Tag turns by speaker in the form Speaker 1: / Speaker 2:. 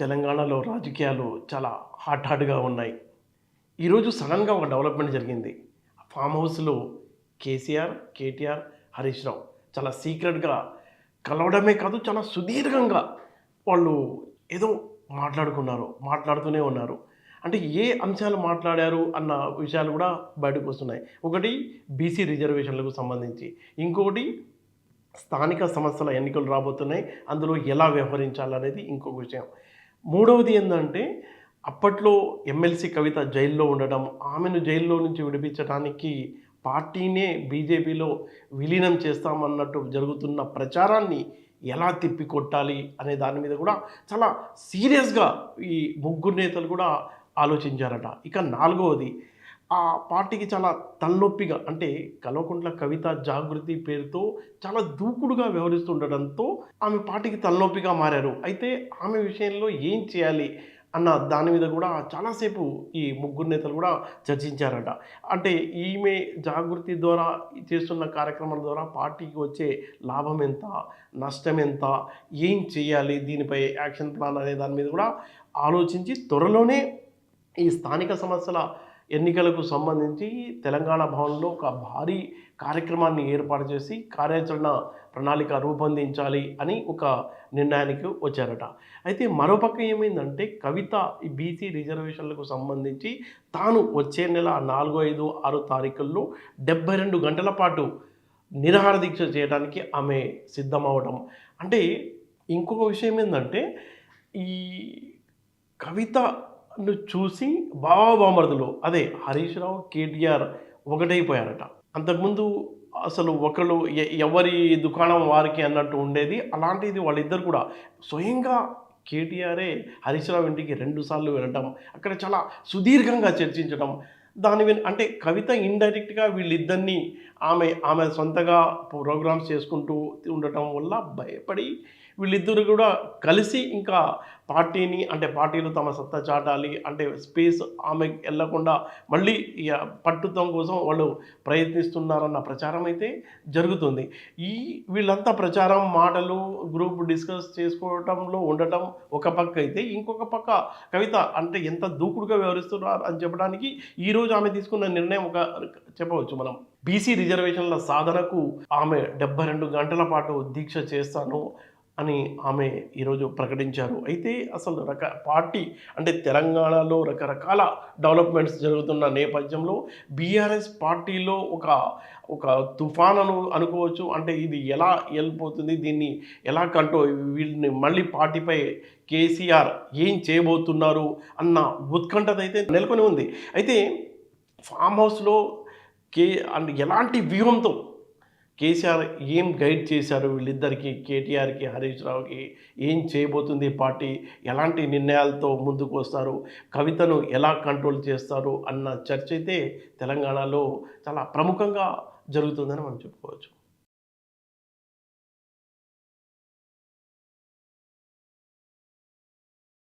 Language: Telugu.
Speaker 1: తెలంగాణలో రాజకీయాలు చాలా హాట్ హాట్గా ఉన్నాయి. ఈరోజు సడన్గా ఒక డెవలప్మెంట్ జరిగింది. ఫామ్ హౌస్లో కేసీఆర్ కేటీఆర్ హరీష్ రావు చాలా సీక్రెట్గా కలవడమే కాదు చాలా సుదీర్ఘంగా వాళ్ళు ఏదో మాట్లాడుకున్నారు మాట్లాడుతూనే ఉన్నారు. అంటే ఏ అంశాలు మాట్లాడారు అన్న విషయాలు కూడా బయటకు వస్తున్నాయి. ఒకటి బీసీ రిజర్వేషన్లకు సంబంధించి. ఇంకొకటి స్థానిక సంస్థల ఎన్నికలు రాబోతున్నాయి. అందులో ఎలా వ్యవహరించాలనేది ఇంకొక విషయం. మూడవది ఏంటంటే అప్పట్లో ఎమ్మెల్సీ కవిత జైల్లో ఉండడం ఆమెను జైల్లో నుంచి విడిపించడానికి పార్టీనే బీజేపీలో విలీనం చేస్తామన్నట్టు జరుగుతున్న ప్రచారాన్ని ఎలా తిప్పికొట్టాలి అనే దాని మీద కూడా చాలా సీరియస్గా ఈ ముగ్గురు నేతలు కూడా ఆలోచించారట. ఇక నాలుగవది ఆ పార్టీకి చాలా తలనొప్పిగా అంటే కల్వకుంట్ల కవిత జాగృతి పేరుతో చాలా దూకుడుగా వ్యవహరిస్తుండటంతో ఆమె పార్టీకి తలనొప్పిగా మారారు. అయితే ఆమె విషయంలో ఏం చేయాలి అన్న దాని మీద కూడా చాలాసేపు ఈ ముగ్గురు నేతలు కూడా చర్చించారట. అంటే ఈమె జాగృతి ద్వారా చేస్తున్న కార్యక్రమాల ద్వారా పార్టీకి వచ్చే లాభం ఎంత నష్టం ఎంత ఏం చేయాలి దీనిపై యాక్షన్ ప్లాన్ అనే దాని మీద కూడా ఆలోచించి త్వరలోనే ఈ స్థానిక సమస్యల ఎన్నికలకు సంబంధించి తెలంగాణ భవన్లో ఒక భారీ కార్యక్రమాన్ని ఏర్పాటు చేసి కార్యాచరణ ప్రణాళిక రూపొందించాలి అని ఒక నిర్ణయానికి వచ్చారట. అయితే మరోపక్క ఏమైందంటే కవిత ఈ బీసీ రిజర్వేషన్లకు సంబంధించి తాను వచ్చే నెల నాలుగు ఐదు ఆరు తారీఖుల్లో డెబ్బై రెండు గంటల పాటు నిరాహార దీక్ష చేయడానికి ఆమె సిద్ధమవడం అంటే ఇంకొక విషయం ఏంటంటే ఈ కవిత ను చూసి బావాబామర్దులు అదే హరీష్ రావు కేటీఆర్ ఒకటైపోయారట. అంతకుముందు అసలు ఒకళ్ళు ఎ- ఎవరి దుకాణం వారికి అన్నట్టు ఉండేది అలాంటిది వాళ్ళిద్దరు కూడా స్వయంగా కేటీఆరే హరీష్ రావు ఇంటికి రెండుసార్లు వెళ్ళటం అక్కడ చాలా సుదీర్ఘంగా చర్చించడం దాని అంటే కవిత ఇండైరెక్ట్గా వీళ్ళిద్దరినీ ఆమె ఆమె సొంతగా ప్రోగ్రామ్స్ చేసుకుంటూ ఉండటం వల్ల భయపడి వీళ్ళిద్దరు కూడా కలిసి ఇంకా పార్టీని అంటే పార్టీలు తమ సత్తా చాటాలి అంటే స్పేస్ ఆమె వెళ్ళకుండా మళ్ళీ పట్టుత్వం కోసం వాళ్ళు ప్రయత్నిస్తున్నారన్న ప్రచారం అయితే జరుగుతుంది. ఈ వీళ్ళంతా ప్రచారం మాటలు గ్రూప్ డిస్కస్ చేసుకోవటంలో ఉండటం ఒక పక్క అయితే ఇంకొక పక్క కవిత అంటే ఎంత దూకుడుగా వ్యవహరిస్తున్నారు అని చెప్పడానికి ఈరోజు ఆమె తీసుకున్న నిర్ణయం ఒక చెప్పవచ్చు మనం. బీసీ రిజర్వేషన్ల సాధనకు ఆమె డెబ్బై రెండు గంటల పాటు దీక్ష చేస్తాను అని ఆమె ఈరోజు ప్రకటించారు. అయితే అసలు రక పార్టీ అంటే తెలంగాణలో రకరకాల డెవలప్మెంట్స్ జరుగుతున్న నేపథ్యంలో బీఆర్ఎస్ పార్టీలో ఒక ఒక తుఫాను అనుకోవచ్చు. అంటే ఇది ఎలా వెళ్ళిపోతుంది? దీన్ని ఎలా కంట్రోల్ వీళ్ళని మళ్ళీ పార్టీపై కేసీఆర్ ఏం చేయబోతున్నారు అన్న ఉత్కంఠత అయితే నెలకొని ఉంది. అయితే ఫామ్ హౌస్లో కే అంటే ఎలాంటి వ్యూహంతో కేసీఆర్ ఏం గైడ్ చేశారు వీళ్ళిద్దరికి కేటీఆర్కి హరీష్ రావుకి? ఏం చేయబోతుంది పార్టీ? ఎలాంటి నిర్ణయాలతో ముందుకు వస్తారు? కవితను ఎలా కంట్రోల్ చేస్తారు? అన్న చర్చ అయితే తెలంగాణలో చాలా ప్రముఖంగా జరుగుతుందని మనం చెప్పుకోవచ్చు.